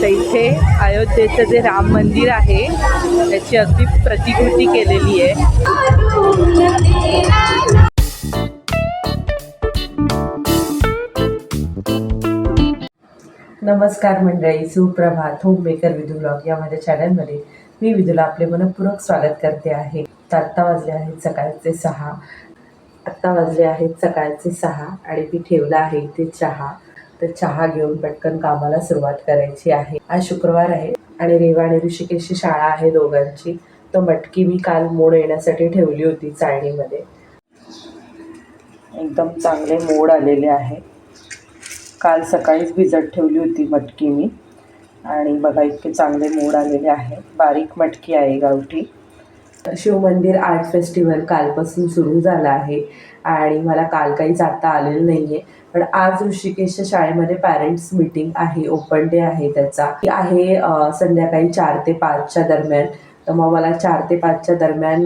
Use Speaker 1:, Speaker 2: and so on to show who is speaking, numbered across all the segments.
Speaker 1: तर इथे अयोध्येचं जे राम मंदिर आहे त्याची अगदी प्रतिकृती केलेली आहे.
Speaker 2: नमस्कार मंडळी सुप्रभात. होम मेकर विधू ब्लॉग या माझ्या चॅनलमध्ये मी विधूला आपले मनपूर्वक स्वागत करते आहे. तर आत्ता वाजले आहेत सकाळचे सहा. आत्ता वाजले आहेत सकाळचे सहा आणि मी ठेवला आहे इथे चहा. तर चहा घेऊन पटकन कामाला सुरुवात करायची आहे. आज शुक्रवार आहे आणि रेवा आणि ऋषिकेशची शाळा आहे दोघांची. तर मटकी मी काल मोड येण्यासाठी ठेवली होती चाळणीमध्ये. एकदम चांगले मोड आलेले आहे. काल सकाळीच भिजत ठेवली होती मटकी मी. आणि बघा इतके चांगले मोड आलेले आहे. बारीक मटकी आहे गावठी. शिवमंदिर आर्ट फेस्टिवल कालपासून सुरू झालं आहे. आणि मला काल काही जाता आलेलं नाही आहे पण आज ऋषिकेशच्या शाळेमध्ये पॅरेंट्स मीटिंग आहे ओपन डे आहे त्याचा. आहे संध्याकाळी चार ते पाचच्या दरम्यान. तर मग मला चार ते पाचच्या दरम्यान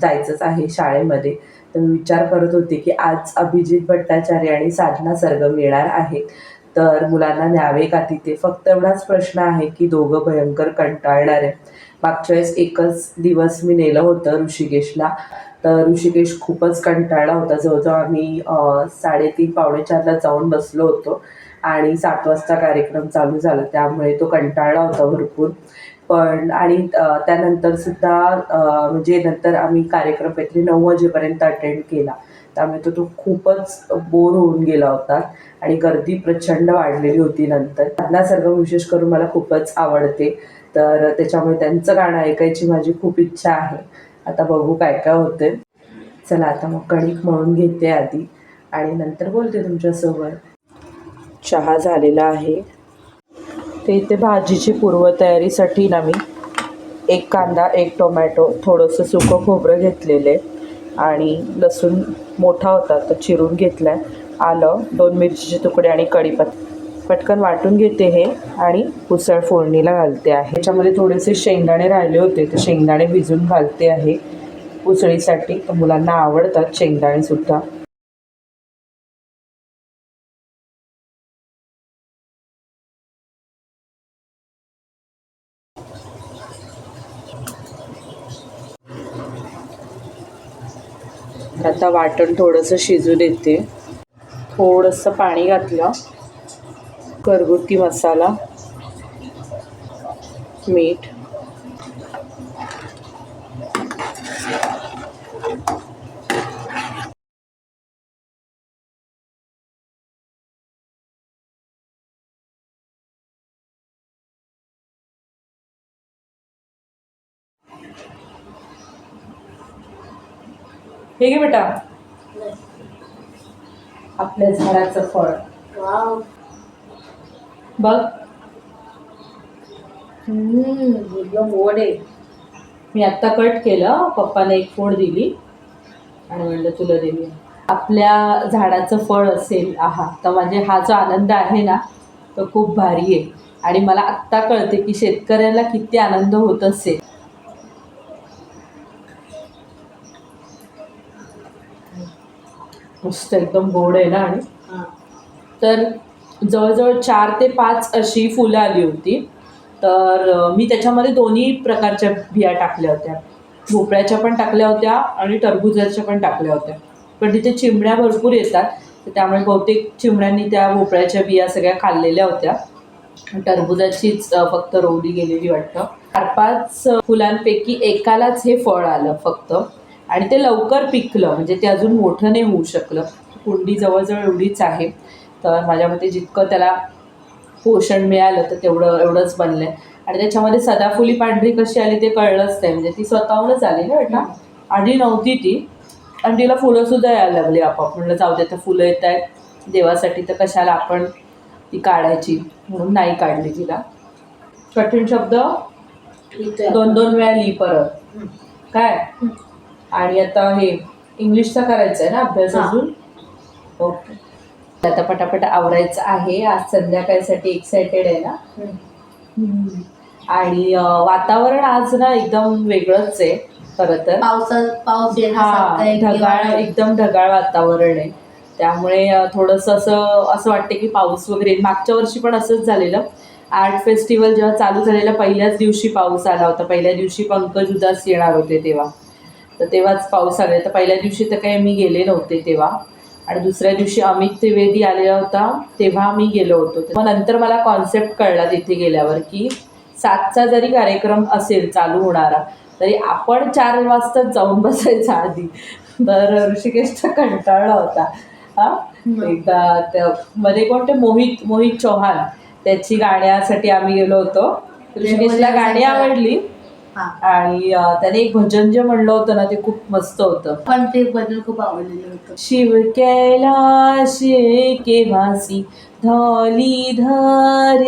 Speaker 2: जायचंच आहे शाळेमध्ये. तर मी विचार करत होते की आज अभिजित भट्टाचार्य आणि साधना सरगम येणार आहेत. तर मुलांना न्यावे का तिथे. फक्त एवढाच प्रश्न आहे की दोघं भयंकर कंटाळणार. आहे मागच्या वेळेस एकच दिवस मी नेलं होतं ऋषिकेशला. तर ऋषिकेश खूपच कंटाळला होता. जवळजवळ आम्ही साडेतीन पावणे चारला जाऊन बसलो होतो आणि सात वाजता कार्यक्रम चालू झाला. त्यामुळे तो कंटाळला होता भरपूर. पण आणि त्यानंतर सुद्धा म्हणजे नंतर आम्ही कार्यक्रम काहीतरी नऊ वाजेपर्यंत अटेंड केला. त्यामुळे तो तो खूपच बोर होऊन गेला होता आणि गर्दी प्रचंड वाढलेली होती नंतर. त्यांना सर्व विशेष करून मला खूपच आवडते. तर त्याच्यामुळे त्यांचं गाणं ऐकायची माझी खूप इच्छा आहे. आता बघू काय काय होते चला आता मग कणिक मळून घेते आधी आणि नंतर बोलते तुमच्यासोबत. चहा झालेला आहे. ते इथे भाजीची पूर्वतयारीसाठी ना मी एक कांदा एक टोमॅटो थोडंसं सुकं खोबरं घेतलेलं आहे आणि लसूण मोठा होता तर चिरून घेतला आहे आलं दोन मिरचीचे तुकडे आणि कढीपत्ता. पटकन वाटून घेते हे आणि उसळ फोडणीला घालते आहे. त्याच्यामध्ये थोडेसे शेंगदाणे राहिले होते ते शेंगदाणे भिजून घालते आहे. उसळीसाठी मुलांना आवडतात शेंगदाणेसुद्धा आता वाटण थोडंसं शिजू देते. थोडंसं पाणी घातलं. घरगुती मसाला मीठ हे घे बेटा. आपल्या झाडाचं फळ. बघ.
Speaker 1: गोड आहे.
Speaker 2: मी आत्ता कट केलं. पप्पाने एक फोड दिली. आणि म्हणलं तुला दिली आपल्या झाडाचं फळ असेल आहा तर म्हणजे हा जो आनंद आहे ना तो खूप भारी आहे. आणि मला आत्ता कळते की शेतकऱ्याला किती आनंद होत असेल. मस्त एकदम गोड आहे ना आणि? तर जवळजवळ चार ते पाच अशी फुलं आली होती. तर मी त्याच्यामध्ये दोन्ही प्रकारच्या बिया टाकल्या होत्या. भोपळ्याच्या पण टाकल्या होत्या आणि टरबुजाच्या पण टाकल्या होत्या. पण तिथे चिमण्या भरपूर येतात. तर त्यामुळे बहुतेक चिमण्यांनी त्या भोपळ्याच्या बिया सगळ्या खाल्लेल्या होत्या. टरबुजाचीच फक्त रोवली गेलेली वाटतं. चार पाच फुलांपैकी एकालाच हे फळ आलं फक्त. आणि ते लवकर पिकलं. म्हणजे ते अजून मोठं नाही होऊ शकलं. कुंडी जवळजवळ एवढीच आहे. तर माझ्या मते जितकं त्याला पोषण मिळालं तर तेवढं एवढंच बनलं आहे आणि त्याच्यामध्ये सदाफुली पांढरी कशी आली ते कळलंच नाही. म्हणजे ती स्वतःहूनच आली ना बेटा? आधी नव्हती ती. आणि तिला फुलंसुद्धा यायला लागली आपोआप. म्हणलं जाऊ दे तर फुलं येत आहेत. देवासाठी तर कशाला आपण ती काढायची? म्हणून नाही काढली तिला. कठीण शब्द? दोन दोन वेळा लिही परत. काय? आणि आता हे इंग्लिशचा करायचा आहे ना अभ्यास. अजून? ओके. आता पटापट आवरायचं आहे. आज संध्याकाळसाठी एक्सायटेड आहे ना. आणि वातावरण आज ना एकदम वेगळंच आहे खरं तर.
Speaker 1: पावसात पाऊस
Speaker 2: ढगाळ एकदम ढगाळ वातावरण आहे. त्यामुळे थोडंसं असं असं वाटतं की पाऊस वगैरे मागच्या वर्षी पण असंच झालेलं. आर्ट फेस्टिवल जेव्हा चालू झालेलं पहिल्याच दिवशी पाऊस आला होता. पहिल्या दिवशी पंकज उदास येणार होते तेव्हा. तर तेव्हाच पाऊस आला. तर पहिल्या दिवशी तर काही मी गेले नव्हते तेव्हा. आणि दुसऱ्या दिवशी अमित त्रिवेदी आलेला होता तेव्हा मी गेलो होतो. मग नंतर मला कॉन्सेप्ट कळला तिथे गेल्यावर की सातचा जरी कार्यक्रम असेल चालू होणारा तरी आपण चार वाजता जाऊन बसायचा आधी. तर ऋषिकेशचा कंटाळला होता. हा? एकदा त्या मध्ये कोणते मोहित मोहित चौहान त्याची गाण्यासाठी आम्ही गेलो होतो. ऋषिकेशला गाणी आवडली. आणि त्याने एक भजन जे म्हणलं होतं ना ते खूप मस्त होतं.
Speaker 3: पण ते बदल खूप आवडलेलं होतं.
Speaker 2: शिव कैलाश के वासी धौली धर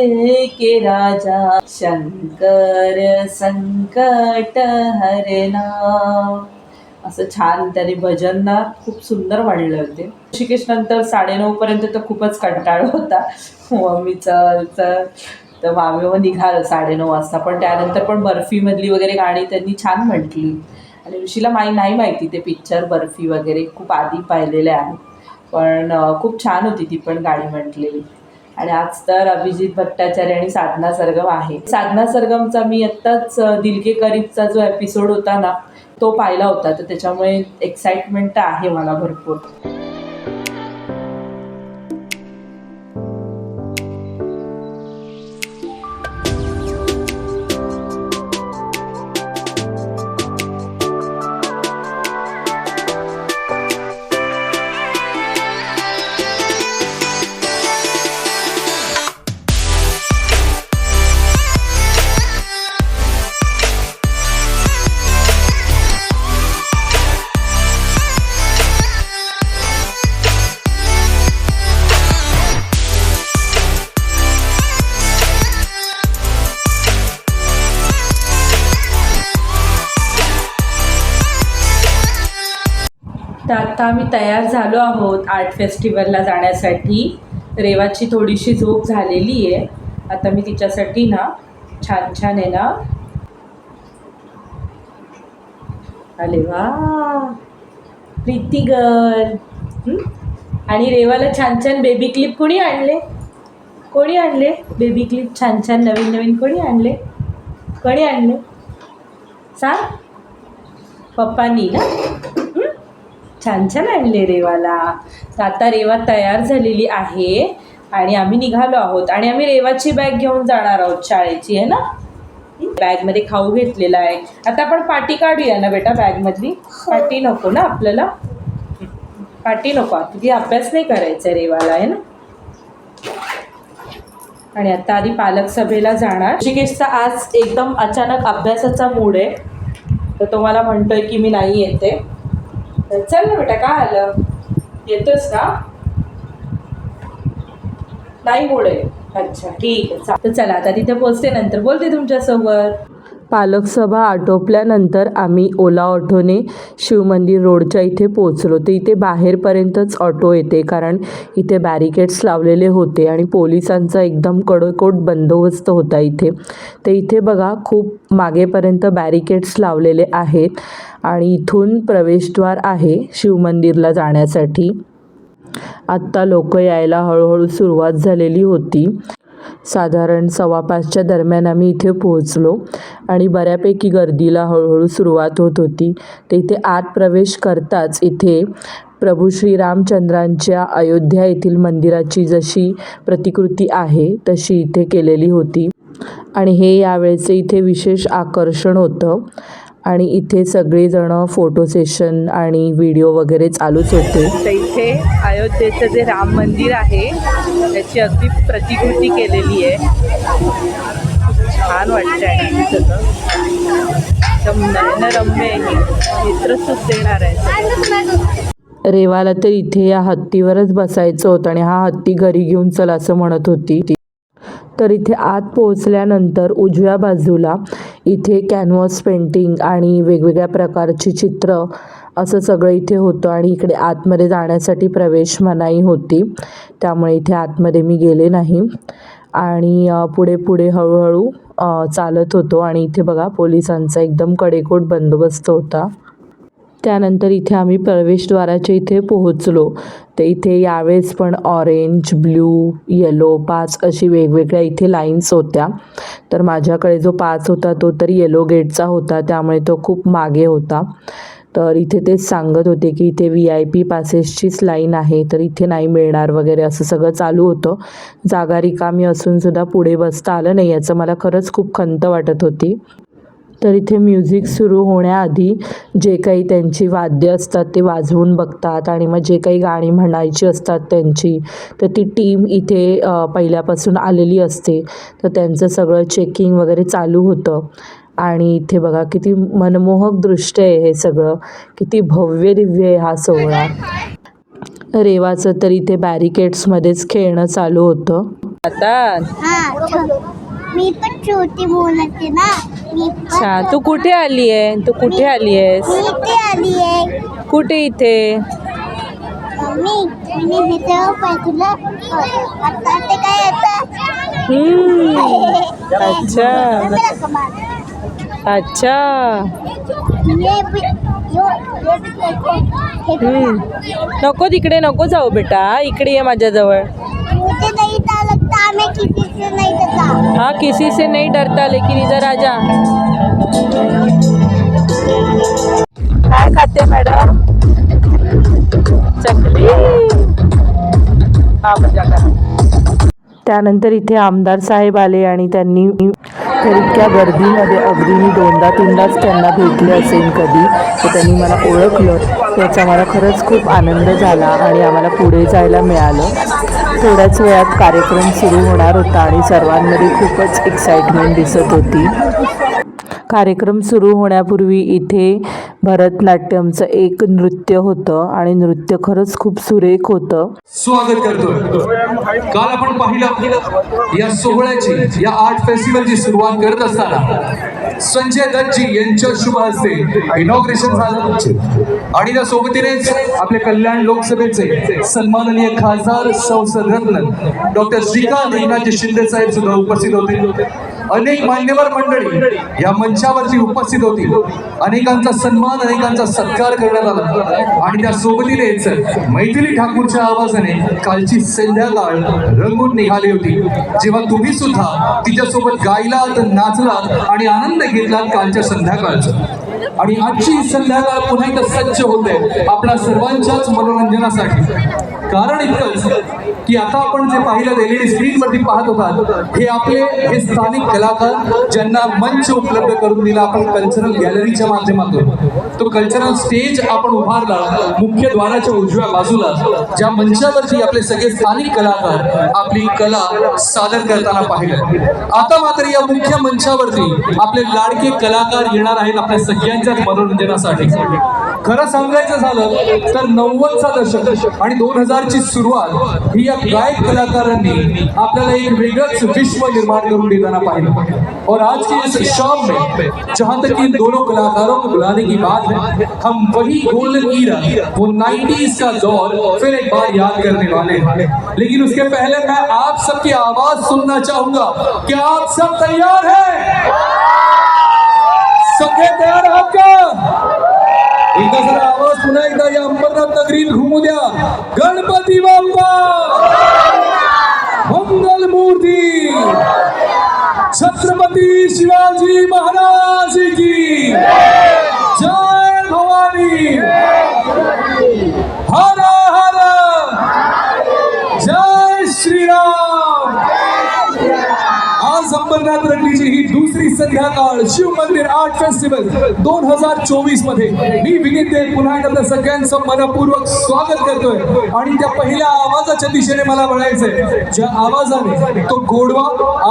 Speaker 2: के राजा शंकर संकट हरना असं छान त्याने भजन ना खूप सुंदर म्हणले होते. ऋषिकेश नंतर साडेनऊ पर्यंत तर खूपच कंटाळ होता. मम्मी चल चल तर वामेव निघालं साडेनऊ वाजता. पण त्यानंतर पण बर्फीमधली वगैरे गाणी त्यांनी छान म्हटली. आणि ऋषीला माही नाही माहिती ते पिक्चर बर्फी वगैरे खूप आधी पाहिलेले आहे. पण खूप छान होती ती पण गाणी म्हटलेली. आणि आज तर अभिजित भट्टाचार्य आणि साधना सरगम आहे. साधना सरगमचा मी आत्ताच दिलके करीबचा जो एपिसोड होता ना तो पाहिला होता. तर त्याच्यामुळे एक्साइटमेंट तर आहे मला भरपूर. तर आता आम्ही तयार झालो आहोत आर्ट फेस्टिवलला जाण्यासाठी. रेवाची थोडीशी झोप झालेली आहे. आता मी तिच्यासाठी ना छान छान आहे ना. अरे वा! प्रीती गर्ल आणि रेवाला छान छान बेबी क्लिप कोणी आणले? कोणी आणले? बेबी क्लिप छान छान नवीन नवीन कोणी आणले? कोणी आणले? सांग. पप्पांनी ना? छान छान आणले रेवाला. तर आता रेवा तयार झालेली आहे आणि आम्ही निघालो आहोत. आणि आम्ही रेवाची बॅग घेऊन जाणार आहोत शाळेची आहे ना? बॅगमध्ये खाऊ घेतलेला आहे. आता आपण पाटी काढूया ना बेटा बॅगमधली पाटी नको ना आपल्याला? पाटी नको. किती अभ्यास नाही करायचा रेवाला आहे ना? आणि आता आधी पालक सभेला जाणार. ऋषिकेशचा आज एकदम अचानक अभ्यासाचा मूड आहे. तर तो मला म्हणतोय की मी नाही येते. तर चल ना बेटा काय आलं? येतोस ना नाही मूड आहे अच्छा ठीक आहे तर चला आता तिथे पोचते नंतर. बोलते तुमच्यासोबत. पालक सभा आटोपल्यानंतर आम्ही ओला ऑटोने शिवमंदिर रोडच्या इथे पोचलो तर इथे बाहेरपर्यंतच ऑटो येते कारण इथे बॅरिकेड्स लावलेले होते आणि पोलिसांचा एकदम कडकोट बंदोबस्त होता इथे. तर इथे बघा खूप मागेपर्यंत बॅरिकेड्स लावलेले आहेत आणि इथून प्रवेशद्वार आहे शिवमंदिरला जाण्यासाठी. आत्ता लोक यायला हळूहळू सुरुवात झालेली होती. साधारण सव्वापाचच्या दरम्यान आम्ही इथे पोहोचलो आणि बऱ्यापैकी गर्दीला हळूहळू सुरुवात होत होती. तर इथे आत प्रवेश करताच इथे प्रभू श्रीरामचंद्रांच्या अयोध्या येथील मंदिराची जशी प्रतिकृती आहे तशी इथे केलेली होती. आणि हे यावेळेचे इथे विशेष आकर्षण होतं. आणि इथे सगळेजणं फोटो सेशन आणि व्हिडिओ वगैरे चालूच होते. तर इथे अयोध्येचं जे राम मंदिर आहे त्याची अगदी प्रतिकृती केलेली आहे. छान वाटतं आहे सगळं. एकदम नयनरम्य आहे. नेत्रसुख देणार आहे. रेवाला तर इथे या हत्तीवरच बसायचं होतं आणि हा हत्ती घरी घेऊन चल असं म्हणत होती. तर इथे आत पोहोचल्यानंतर उजव्या बाजूला इथे कॅनव्हस पेंटिंग आणि वेगवेगळ्या प्रकारची चित्र असं सगळं इथे होतं आणि इकडे आतमध्ये जाण्यासाठी प्रवेश मनाई होती. त्यामुळे इथे आतमध्ये मी गेले नाही. आणि पुढे पुढे हळूहळू चालत होतो आणि इथे बघा पोलिसांचा एकदम कडेकोट बंदोबस्त होता. त्यानंतर इथे आम्ही प्रवेशद्वाराच्या इथे पोहोचलो. तर इथे यावेळेस पण ऑरेंज ब्ल्यू येलो पाच अशी वेगवेगळ्या इथे लाईन्स होत्या. तर माझ्याकडे जो पाच होता तो तर येलो गेटचा होता. त्यामुळे तो खूप मागे होता. तर इथे तेच सांगत होते की इथे व्ही आय पी पासेसचीच लाईन आहे. तर इथे नाही मिळणार वगैरे असं सगळं चालू होतं. जागा रिकामी असूनसुद्धा पुढे बसता आलं नाही याचं मला खरंच खूप खंत वाटत होती. तर इथे म्युझिक सुरू होण्याआधी जे काही त्यांची वाद्य असतात ते वाजवून बघतात आणि मग जे काही गाणी म्हणायची असतात त्यांची तर ती टीम इथे पहिल्यापासून आलेली असते. तर त्यांचं सगळं चेकिंग वगैरे चालू होतं. आणि इथे बघा किती मनमोहक दृश्य आहे हे सगळं. किती भव्य दिव्य आहे हा सोहळा. रेवाचं तर इथे बॅरिकेड्समध्येच खेळणं चालू होतं. आता?
Speaker 4: हा मी पण छोटी बोलते ना. मी
Speaker 2: अच्छा तू कुठे आली आहे? तू कुठे आली आहेस?
Speaker 4: मी इथे आली आहे.
Speaker 2: कुठे इथे?
Speaker 4: मम्मी मी इथे पाहिजे आता ते काय येतं
Speaker 2: हम्म, अच्छा. अच्छा.
Speaker 4: बी- यो- बी देखो. हे बघा.
Speaker 2: हम्म. नको तिकडे नको जाऊ बेटा. इकडे ये माझ्याजवळ.
Speaker 4: मुझे नहीं डर लगता मैं किसी से नहीं डरता
Speaker 2: हाँ किसी से नहीं डरता लेकिन इधर आ जा काय खाते मॅडम? चकली. हा मजा करा. त्यानंतर इथे आमदार साहेब आले आणि त्यांनी तर इतक्या गर्दीमध्ये अगदी मी दोनदा तीनदाच त्यांना भेटले असेल कधी तर त्यांनी मला ओळखलं. याचा मला खरंच खूप आनंद झाला आणि आम्हाला पुढे जायला मिळालं. थोड्याच वेळात कार्यक्रम सुरू होणार होता आणि सर्वांमध्ये खूपच एक्साइटमेंट दिसत होती. कार्यक्रम सुरू होण्यापूर्वी इथे भरतनाट्यमचं एक नृत्य होतं आणि नृत्य खरंच खूप सुरेख होतं.
Speaker 5: स्वागत करतो काल आपण पाहिलं या सोहळ्याची या आर्ट फेस्टिवलची सुरुवात करत असताना संजय दत्तजी यांच्या शुभ हस्ते इनॉग्रेशन झालं. आणि त्या सोबतीनेच आपले कल्याण लोकसभेचे सन्माननीय खासदार संसदरत्न डॉक्टर श्रीकांत एकनाथजी शिंदे साहेब सुद्धा उपस्थित होते. अनेक मान्यवर मंडळी या मंचावरती उपस्थित होती. अनेकांचा सन्मान अनेकांचा सत्कार करण्यात आला. आणि त्या सोबतीनेच मैथिली ठाकूरच्या आवाजाने कालची संध्याकाळ रंगून निघाली होती. जेव्हा तुम्ही सुद्धा तिच्यासोबत गायलात नाचलात आणि आनंद घेतलात कालच्या संध्याकाळचा. आणि आजची संध्याकाळ पुन्हा एकदा सज्ज होते आपल्या सर्वांच्याच मनोरंजनासाठी. कारण इतकंच की आता आपण जे पाहिलं एलईडी स्क्रीन वरती पाहत होतात हे आपले हे स्थानिक कलाकार ज्यांना मंच उपलब्ध करून दिला आपण कल्चरल गॅलरीच्या माध्यमातून. तो कल्चरल स्टेज आपण उभारला मुख्य द्वाराच्या उजव्या बाजूला ज्या मंचावरती आपले सगळे स्थानिक कलाकार आपली कला सादर करताना पाहिलं. आता मात्र या मुख्य मंचावरती आपले लाडके कलाकार येणार आहेत आपल्या सगळ्यांच्याच मनोरंजनासाठी. खरं सांगायचं झालं तर नव्वदचा दशक आणि दोन हजारची सुरुवात ही या गायक कलाकारांनी आपल्याला एक वेगळंच विश्व निर्माण करून देताना पाहिलं. और आज के इस शाम में, जहाँ तक इन दोनों कलाकारों को बुलाने की बात है, हम वही गोल्डन ईरा वो 90s का दौर फिर एक बार याद करने वाले हैं। लेकिन उसके पहले मैं आप सबकी आवाज़ सुनना चाहूँगा। क्या आप सब तैयार हैं? सगळे तयार आहात का एकदा जरा आवाज पुन्हा एकदा या अंबरनाथ नगरीत घुमू द्या. गणपती बाप्पा! मंगल मूर्ती! छत्रपती शिवाजी महाराज की! जय भवानी! हर हर! जय श्रीराम! आज अंबरनाथ रंगीची ही दुसरी संध्याकाळ शिव मंदिर आर्ट फेस्टिवल दोन हजार चोवीसमध्ये. मी विनीत देव पुन्हा एकदा आपल्या सगळ्यांचं मनपूर्वक स्वागत करतोय. आणि त्या पहिल्या आवाजाच्या दिशेने मला म्हणायचंय ज्या आवाजाने तो गोडवा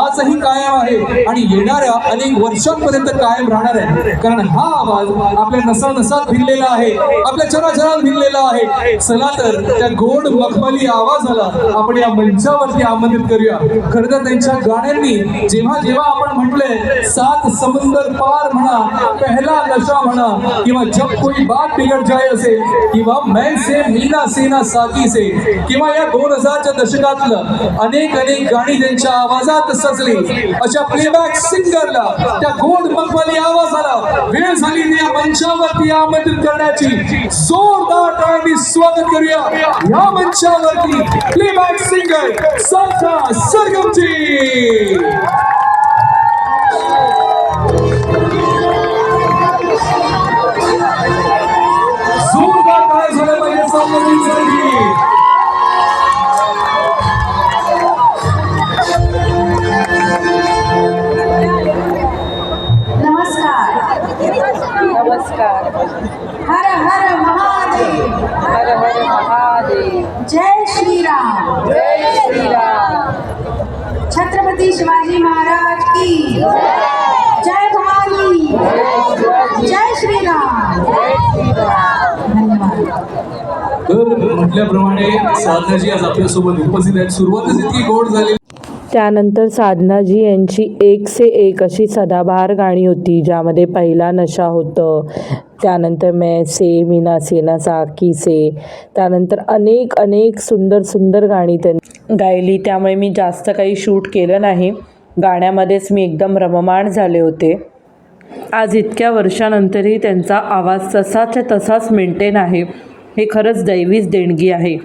Speaker 5: आजही कायम आहे आणि येणाऱ्या अनेक वर्षांपर्यंत कायम राहणार आहे. कारण हा आवाज आपल्या नसा नसात भिनलेला आहे आपल्या चराचरात भिनलेला आहे. चला तर त्या गोड मखमली आवाजाला आपण या मंचावरती आमंत्रित करूया. खरं तर त्यांच्या गाण्यांनी जेव्हा जेव्हा आपण म्हटलंय सात समुंदर पार म्हणा पहला नशा म्हणा किंवा जब कोई बात बिघड जाय असे किंवा मैं से मीना सेना साथी से किंवा या दोन हजारच्या दशकातलं अनेक अनेक गाणी त्यांच्या आवाजात सजली. अशा प्लेबॅक सिंगरला त्या गोड मखमली आवाजाला वेळ झाली या मंचावरती आमंत्रित करण्याची. जोरदार टाळ्यांनी स्वागत करूया. या मंचावरती प्लेबॅक सिंगर साखा सरगमची. Hallelujah. साधनाजी आज आपल्यासोबत उपस्थित आहेत. सुरुवातच इतकी गोड झाली
Speaker 2: त्यानंतर साधनाजी यांची एक से एक अशी सदाबहार गाणी होती ज्यामध्ये पहिला नशा होतं त्यानंतर मैं से मीना सेना साकी से. त्यानंतर अनेक अनेक सुंदर सुंदर गाणी त्यांनी गायली. त्यामुळे मी जास्त काही शूट केलं नाही. गाण्यामध्येच मी एकदम रममाण झाले होते. आज इतक्या वर्षानंतरही त्यांचा आवाज तसाच्या तसाच मेंटेन आहे. हे खरंच दैवीच देणगी आहे.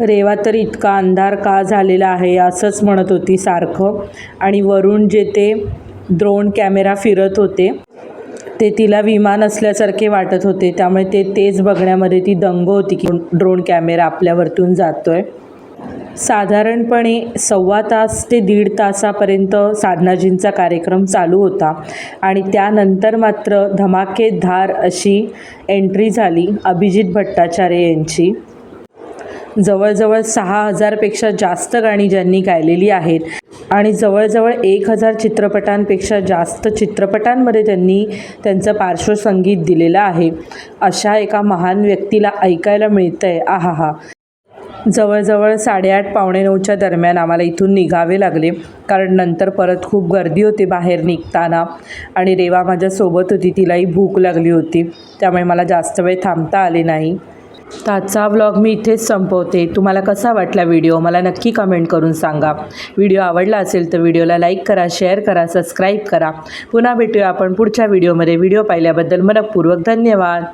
Speaker 2: रेवा तर इतका अंधार का झालेला आहे असंच म्हणत होती सारखं. आणि वरून जे ते ड्रोन कॅमेरा फिरत होते ते तिला विमान असल्यासारखे वाटत होते. त्यामुळे ते तेच बघण्यामध्ये ती दंग होती की ड्रोन कॅमेरा आपल्यावरतून जातो आहे साधारणपणे सव्वा तास ते दीड तासापर्यंत साधनाजींचा कार्यक्रम चालू होता. आणि त्यानंतर मात्र धमाकेदार अशी एंट्री झाली अभिजित भट्टाचार्य यांची. जवळजवळ सहा हजारपेक्षा जास्त गाणी ज्यांनी गायलेली आहेत. आणि जवळजवळ एक हजार चित्रपटांपेक्षा जास्त चित्रपटांमध्ये त्यांनी त्यांचं पार्श्वसंगीत दिलेलं आहे. अशा एका महान व्यक्तीला ऐकायला मिळतं आहे आहा हा जवळजवळ साडेआठ पावणे नऊच्या दरम्यान आम्हाला इथून निघावे लागले. कारण नंतर परत खूप गर्दी होती बाहेर निघताना. आणि रेवा माझ्यासोबत होती. तिलाही भूक लागली होती. त्यामुळे मला जास्त वेळ थांबता आले नाही. तर आजचा व्लॉग मी इथेच संपवते. तुम्हाला कसा वाटला व्हिडिओ मला नक्की कमेंट करून सांगा. व्हिडिओ आवडला असेल तर व्हिडिओला लाईक करा शेअर करा सबस्क्राईब करा. पुन्हा भेटूया आपण पुढच्या व्हिडिओमध्ये व्हिडिओ पाहिल्याबद्दल मनपूर्वक धन्यवाद.